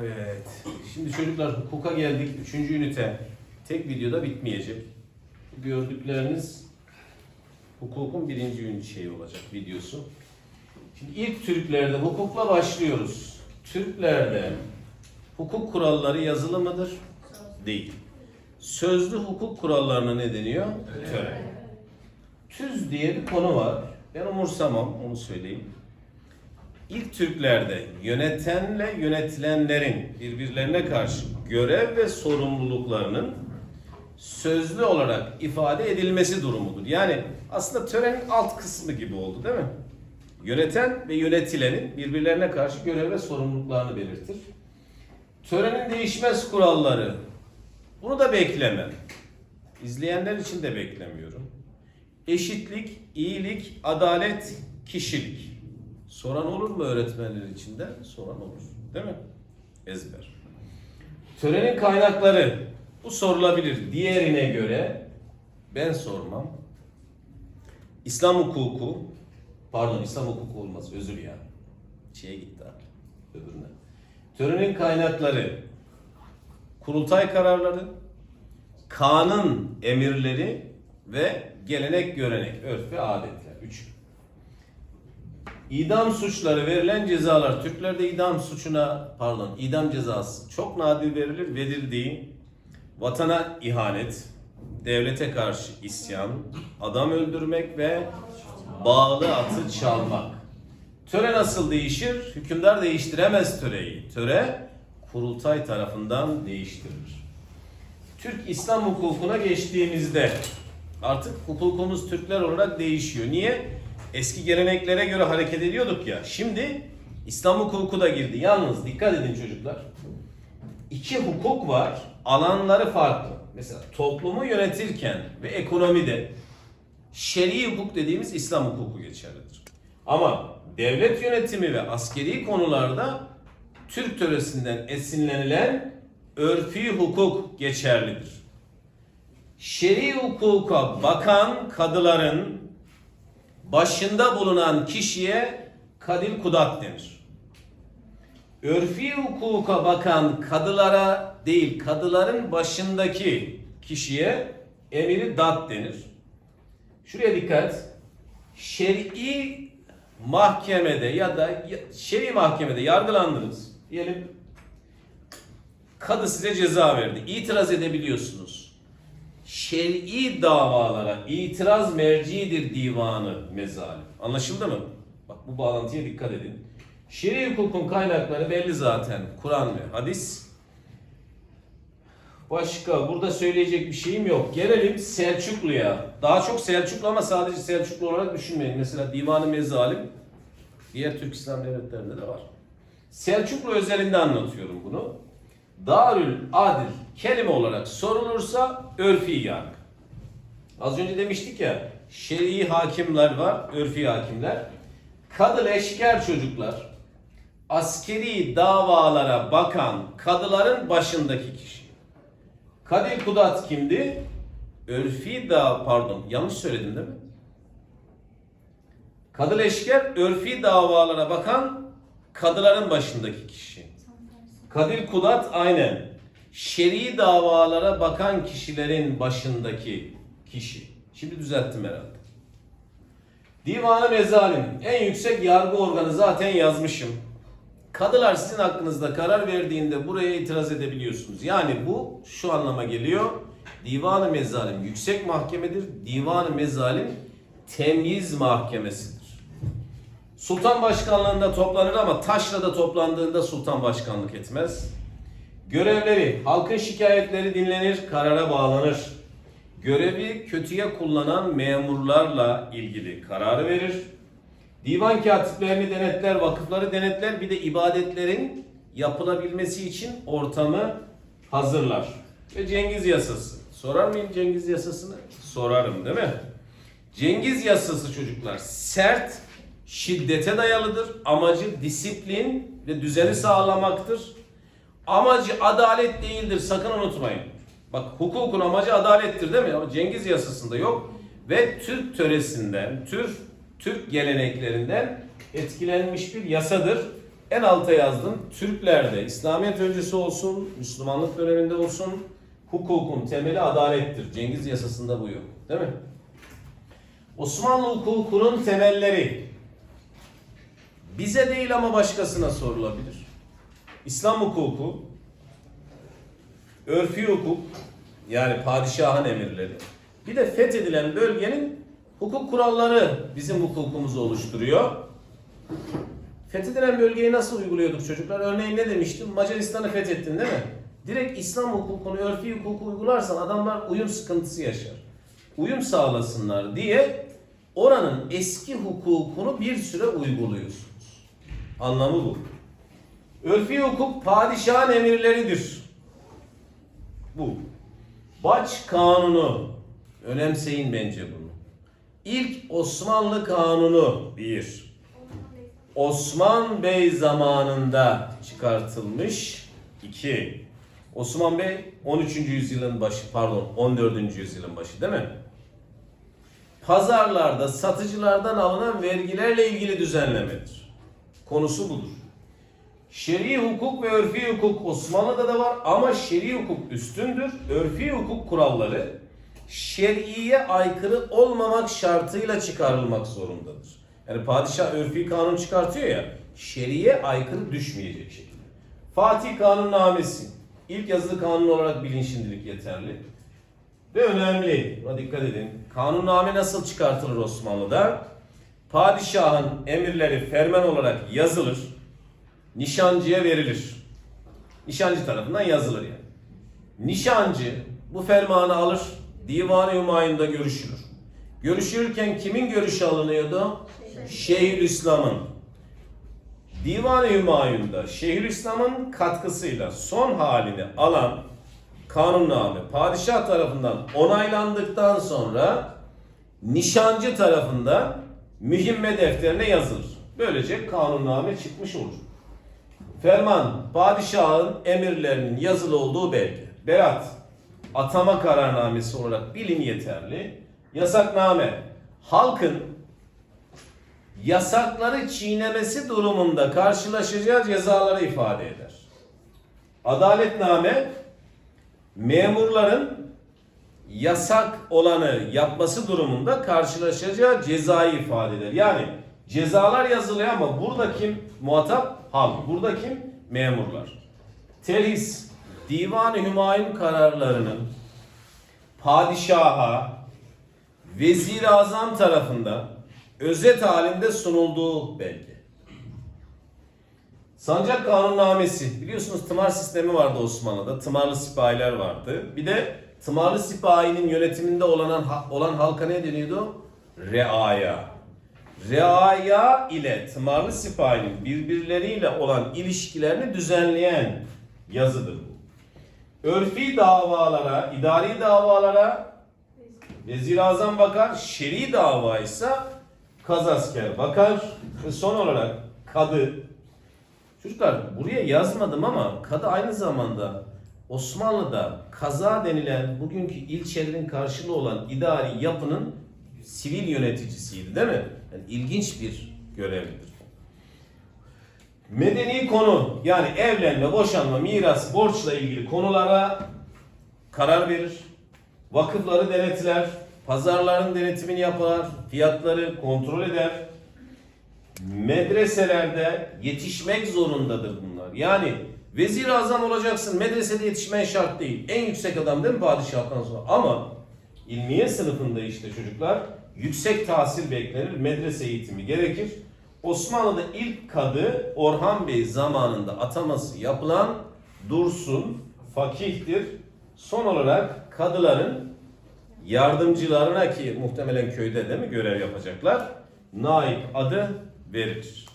Evet. Şimdi çocuklar hukuka geldik. Üçüncü ünite. Tek videoda bitmeyecek. Gördükleriniz hukukun birinci ünite şeyi olacak videosu. Şimdi ilk Türklerde hukukla başlıyoruz. Türklerde hukuk kuralları yazılı mıdır? Değil. Sözlü hukuk kurallarına ne deniyor? Töre. Tüz diye bir konu var. Ben umursamam, onu söyleyeyim. İlk Türklerde yönetenle yönetilenlerin birbirlerine karşı görev ve sorumluluklarının sözlü olarak ifade edilmesi durumudur. Yani aslında törenin alt kısmı gibi oldu değil mi? Yöneten ve yönetilenin birbirlerine karşı görev ve sorumluluklarını belirtir. Törenin değişmez kuralları. Bunu da beklemem. İzleyenler için de beklemiyorum. Eşitlik, iyilik, adalet, kişilik. Soran olur mu öğretmenler içinde? Soran olur. Değil mi? Ezber. Törenin kaynakları. Bu sorulabilir. Diğerine göre ben sormam. İslam hukuku, pardon İslam hukuku olmaz özür ya. Şeye gitti abi, öbürüne. Törenin kaynakları, kurultay kararları, kanun emirleri ve gelenek görenek, örf ve adetler. Üç. İdam suçları verilen cezalar. Türklerde idam suçuna pardon idam cezası çok nadir verilir. Verildiği vatana ihanet, devlete karşı isyan, adam öldürmek ve bağlı atı çalmak. Töre nasıl değişir? Hükümdar değiştiremez töreyi. Töre kurultay tarafından değiştirilir. Türk İslam hukukuna geçtiğimizde artık hukukumuz Türkler olarak değişiyor. Niye? Eski geleneklere göre hareket ediyorduk ya. Şimdi İslam hukuku da girdi. Yalnız dikkat edin çocuklar. İki hukuk var. Alanları farklı. Mesela toplumu yönetirken ve ekonomide şer'i hukuk dediğimiz İslam hukuku geçerlidir. Ama devlet yönetimi ve askeri konularda Türk töresinden esinlenilen örfi hukuk geçerlidir. Şer'i hukuka bakan kadıların başında bulunan kişiye kadil kudat denir. Örfi hukuka bakan kadılara değil, kadıların başındaki kişiye emiri dat denir. Şuraya dikkat. Şer'i mahkemede ya da şer'i mahkemede yargılandınız. Diyelim kadı size ceza verdi. İtiraz edebiliyorsunuz. Şer'i davalara itiraz mercidir divanı mezalim. Anlaşıldı mı? Bak bu bağlantıya dikkat edin. Şer'i hukukun kaynakları belli zaten. Kur'an ve hadis. Başka burada söyleyecek bir şeyim yok. Gelelim Selçuklu'ya. Daha çok Selçuklu ama sadece Selçuklu olarak düşünmeyin. Mesela Divan-ı Mezalim diğer Türk İslam devletlerinde de var. Selçuklu özelinde anlatıyorum bunu. Darül adil kelime olarak sorulursa örfi yargı. Az önce demiştik ya şer'i hakimler var, örfi hakimler. Kadı leşker çocuklar askeri davalara bakan kadıların başındaki kişi. Kadir Kudat kimdi? Örfi da pardon yanlış söyledim değil mi? Kadı leşker örfi davalara bakan kadıların başındaki kişi. Kadir Kudat aynen. Şer'i davalara bakan kişilerin başındaki kişi. Şimdi düzelttim herhalde. Divanı Mezalim en yüksek yargı organı zaten yazmışım. Kadılar sizin hakkınızda karar verdiğinde buraya itiraz edebiliyorsunuz. Yani bu şu anlama geliyor. Divanı Mezalim yüksek mahkemedir. Divanı Mezalim temyiz mahkemesidir. Sultan başkanlığında toplanır ama taşrada toplandığında sultan başkanlık etmez. Görevleri, halkın şikayetleri dinlenir, karara bağlanır. Görevi kötüye kullanan memurlarla ilgili kararı verir. Divan katiplerini denetler, vakıfları denetler, bir de ibadetlerin yapılabilmesi için ortamı hazırlar. Ve Cengiz Yasası. Sorar mıyım Cengiz Yasası'nı? Sorarım değil mi? Cengiz Yasası çocuklar sert, şiddete dayalıdır. Amacı disiplin ve düzeni sağlamaktır. Amacı adalet değildir sakın unutmayın. Bak hukukun amacı adalettir değil mi? Ama Cengiz Yasası'nda yok. Ve Türk töresinden, Türk Türk geleneklerinden etkilenmiş bir yasadır. En alta yazdım. Türklerde İslamiyet öncesi olsun, Müslümanlık döneminde olsun hukukun temeli adalettir. Cengiz yasasında bu yok. Değil mi? Osmanlı hukukunun temelleri bize değil ama başkasına sorulabilir. İslam hukuku, örfi hukuk yani padişahın emirleri. Bir de fethedilen bölgenin hukuk kuralları bizim hukukumuzu oluşturuyor. Fethedilen bölgeyi nasıl uyguluyorduk çocuklar? Örneğin ne demiştim? Macaristan'ı fethettin değil mi? Direkt İslam hukukunu, örfi hukuku uygularsan adamlar uyum sıkıntısı yaşar. Uyum sağlasınlar diye oranın eski hukukunu bir süre uyguluyorsunuz. Anlamı bu. Örfi hukuk padişahın emirleridir. Bu. Baç kanunu. Önemseyin bence bunu. İlk Osmanlı kanunu bir. Osman Bey zamanında çıkartılmış. 2. Osman Bey 13. yüzyılın başı pardon 14. yüzyılın başı değil mi? Pazarlarda satıcılardan alınan vergilerle ilgili düzenlemedir. Konusu budur. Şer'i hukuk ve örfi hukuk Osmanlı'da da var ama şer'i hukuk üstündür. Örfi hukuk kuralları şer'iye aykırı olmamak şartıyla çıkarılmak zorundadır. Yani padişah örfi kanun çıkartıyor ya, şer'iye aykırı düşmeyecek şekilde. Fatih Kanunnamesi ilk yazılı kanun olarak bilin şimdilik yeterli. Ve önemli, buna dikkat edin. Kanunname nasıl çıkartılır Osmanlı'da? Padişahın emirleri ferman olarak yazılır, nişancıya verilir. Nişancı tarafından yazılır yani. Nişancı bu fermanı alır, divan-ı Hümayun'da görüşülür. Görüşürken kimin görüşü alınıyordu? Şeyhülislam'ın. Divan-ı Hümayun'da Şeyhülislam'ın katkısıyla son halini alan kanunname padişah tarafından onaylandıktan sonra nişancı tarafından mühimme defterine yazılır. Böylece kanunname çıkmış olur. Ferman, padişahın emirlerinin yazılı olduğu belge. Berat, atama kararnamesi olarak bilin yeterli. Yasakname, halkın yasakları çiğnemesi durumunda karşılaşacağı cezaları ifade eder. Adaletname, memurların yasak olanı yapması durumunda karşılaşacağı cezayı ifade eder. Yani cezalar yazılıyor ama burada kim muhatap? Halk. Burada kim? Memurlar. Terhis, Divan-ı Hümayun kararlarının padişaha, vezir-i azam tarafından özet halinde sunulduğu belge. Sancak kanunnamesi. Biliyorsunuz tımar sistemi vardı Osmanlı'da. Tımarlı sipahiler vardı. Bir de tımarlı sipahinin yönetiminde olan, olan halka ne deniyordu? Reaya. Reaya ile tımarlı sipahinin birbirleriyle olan ilişkilerini düzenleyen yazıdır bu. Örfi davalara, idari davalara Vezir-i Azam bakar, şer'i dava ise kazasker bakar ve son olarak kadı. Çocuklar buraya yazmadım ama kadı aynı zamanda Osmanlı'da kaza denilen bugünkü ilçelerin karşılığı olan idari yapının sivil yöneticisiydi değil mi? Yani ilginç bir görevlidir. Medeni konu yani evlenme, boşanma, miras, borçla ilgili konulara karar verir. Vakıfları denetler, pazarların denetimini yapar, fiyatları kontrol eder. Medreselerde yetişmek zorundadır bunlar. Yani vezir azam olacaksın, medresede yetişmen şart değil. En yüksek adam değil mi padişahtan sonra? Ama ilmiye sınıfında işte çocuklar yüksek tahsil beklenir, medrese eğitimi gerekir. Osmanlı'da ilk kadı Orhan Bey zamanında ataması yapılan Dursun fakihtir. Son olarak kadıların yardımcılarına ki muhtemelen köyde değil mi görev yapacaklar? Naip adı verilir.